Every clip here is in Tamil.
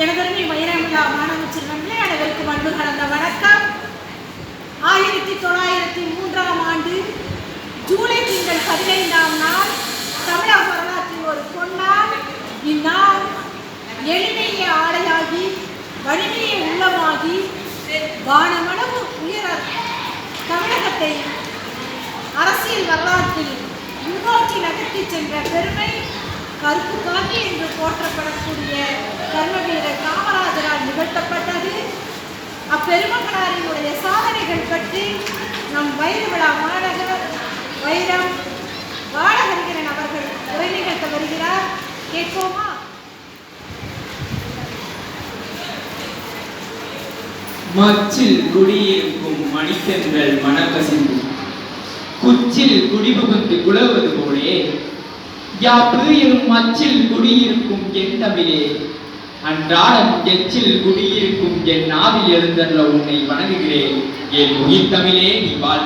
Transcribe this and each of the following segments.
எனதருமை வைரமிழா மாணவ செல்வங்களே அனைவருக்கும் அன்பு கலந்த வணக்கம். ஆயிரத்தி தொள்ளாயிரத்தி மூன்றாம் ஆண்டு ஜூலை திங்கள் பதினைந்தாம் நாள் தமிழக வரலாற்றில் ஒரு பொன்னாள் இந்நாள் எளிமையை ஆடையாகி வலிமையை உள்ளமாகி வானமளவு உயர தமிழகத்தை அரசியல் வரலாற்றில் முன்னோக்கி நகர்த்தி சென்ற பெருமை கருப்பு காட்டி என்று போற்றப்படக்கூடிய கர்மவீரர் காமராஜரால் நிகழ்த்தப்பட்டது. அப்பெருமகனாரினுடைய சாதனைகள் பற்றி நம் வைர விழா மாநகர் வைரம் வாழகரிகரன் அவர்கள் உரை நிகழ்த்த வருகிறார். கேட்போமா? மச்சில் குடியிருக்கும் மணித்தென்றல் மனக்கசிந்து. குச்சில் குடிபுகுந்து குழவது போலே யாப்பு எனும் மச்சில் குடியிருக்கும் என் தமிழே. அன்றாடம் எச்சில் குடியிருக்கும் என் நாவில் எழுந்தள்ள உன்னை வணங்குகிறேன். என் உயிர் தமிழே நீ வாழ்க.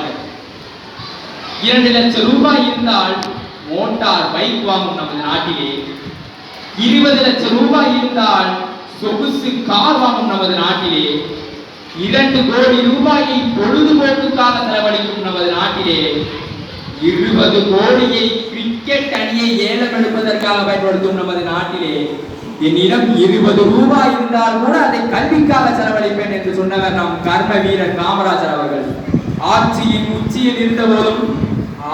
இரண்டு லட்சம் ரூபாய் இருந்தால் மோட்டார் பைக் வாங்கும் நமது நாட்டிலே. இருபது லட்சம் ரூபாய் இருந்தால் சொகுசு கார் வாங்கும் நமது நாட்டிலே. இரண்டு கோடி ரூபாயை பொழுதுபோக்குக்காக செலவழிக்கும் நமது நாட்டிலே. இருபது கோடியை கிரிக்கெட் அணியை ஏலம் எடுப்பதற்காக பயன்படுத்தும் நமது நாட்டிலே என்னிடம் இருபது ரூபாய் இருந்தால் கூட அதை கல்விக்காக செலவழிப்பேன் என்று சொன்னவர் நம் கர்ம வீரர் காமராஜர் அவர்கள். ஆட்சியின் உச்சியில் இருந்த போதும்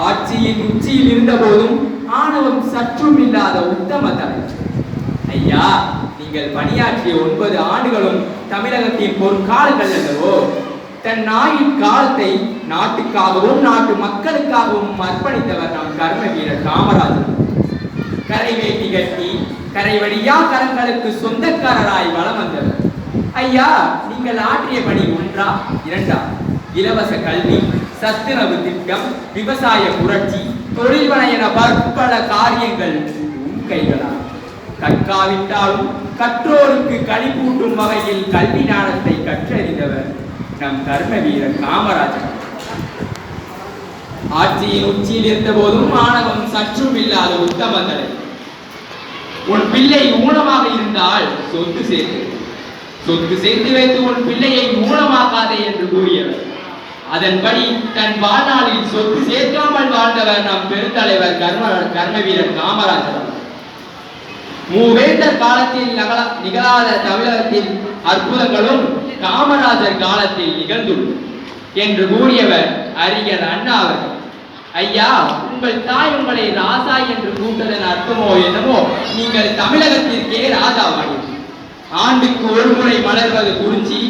ஆட்சியின் உச்சியில் இருந்த போதும் ஆணவம் சற்றும் இல்லாத உத்தம தலைவர். ஐயா நீங்கள் பணியாற்றிய ஒன்பது ஆண்டுகளும் தமிழகத்தின் பொற்காலங்கள் அல்லவோ? தன் நாயின் காலத்தை நாட்டுக்காகவும் நாட்டு மக்களுக்காகவும் அர்ப்பணித்தவர் நம் கர்ம வீரர் காமராஜர். கரை வேட்டி கட்டி கரை வழியா கரங்களுக்கு சொந்தக்காரராய் வலம் வந்தவர். ஐயா நீங்கள் ஆற்றிய பணி ஒன்றா இரண்டா? இலவச கல்வி சத்துணவு திட்டம் விவசாய புரட்சி தொழில்வன என பற்பல காரியங்கள் உன் கைகளால். கற்காவிட்டாலும் கற்றோருக்கு கழிப்பூட்டும் வகையில் கல்வி ஞானத்தை கற்றறிந்தவர் நம் கர்ம வீரன் காமராஜர். ஆட்சியின் உச்சியில் இருந்த போதும் மாணவம் சற்றும் இல்லாத உத்தம தலை உன் பிள்ளை ஊனமாக இருந்தால் சொத்து சேர்த்து. சொத்து சேர்த்து வைத்து உன் பிள்ளையை ஊனமாக்காதே என்று கூறியவர். அதன்படி தன் வாழ்நாளில் சொத்து சேர்க்காமல் வாழ்ந்தவர் நம் பெருந்தலைவர் கர்ம கர்ம வீரர் காமராஜர். மூவேந்தர் காலத்தில் நகல நிகழாத தமிழகத்தில் அற்புதங்களும் காமராஜர் காலத்தில் நிகழ்ந்துள்ளது என்று கூறியவர் அறிஞர் அண்ணா அவர்கள். ஐயா உங்கள் தாய் உங்களை ராசா என்று கூட்டதன் அர்த்தமோ என்னமோ நீங்கள் தமிழகத்திற்கே ராஜாவாடி ஆண்டுக்கு ஒரு முறை மலர்வது குறிஞ்சி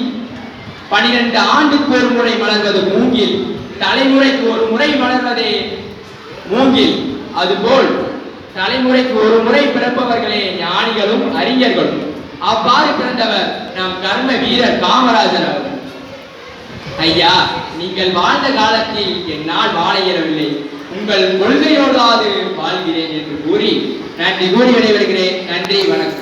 பனிரெண்டு ஆண்டுக்கு ஒரு முறை மலர்வது மூங்கில் தலைமுறைக்கு ஒரு முறை மலர்வதே மூங்கில். அதுபோல் தலைமுறைக்கு ஒரு முறை பிறப்பவர்களே ஞானிகளும் அறிஞர்களும். அவ்வாறு பிறந்தவர் நம் கர்ம வீரர் காமராஜர் அவர்கள் ஐயா நீங்கள் வாழ்ந்த காலத்தில் என்னால் வாழ இயலவில்லை. உங்கள் கொள்கையோடாது வாழ்கிறேன் என்று கூறி நன்றி கூறி விடைபெறுகிறேன். நன்றி வணக்கம்.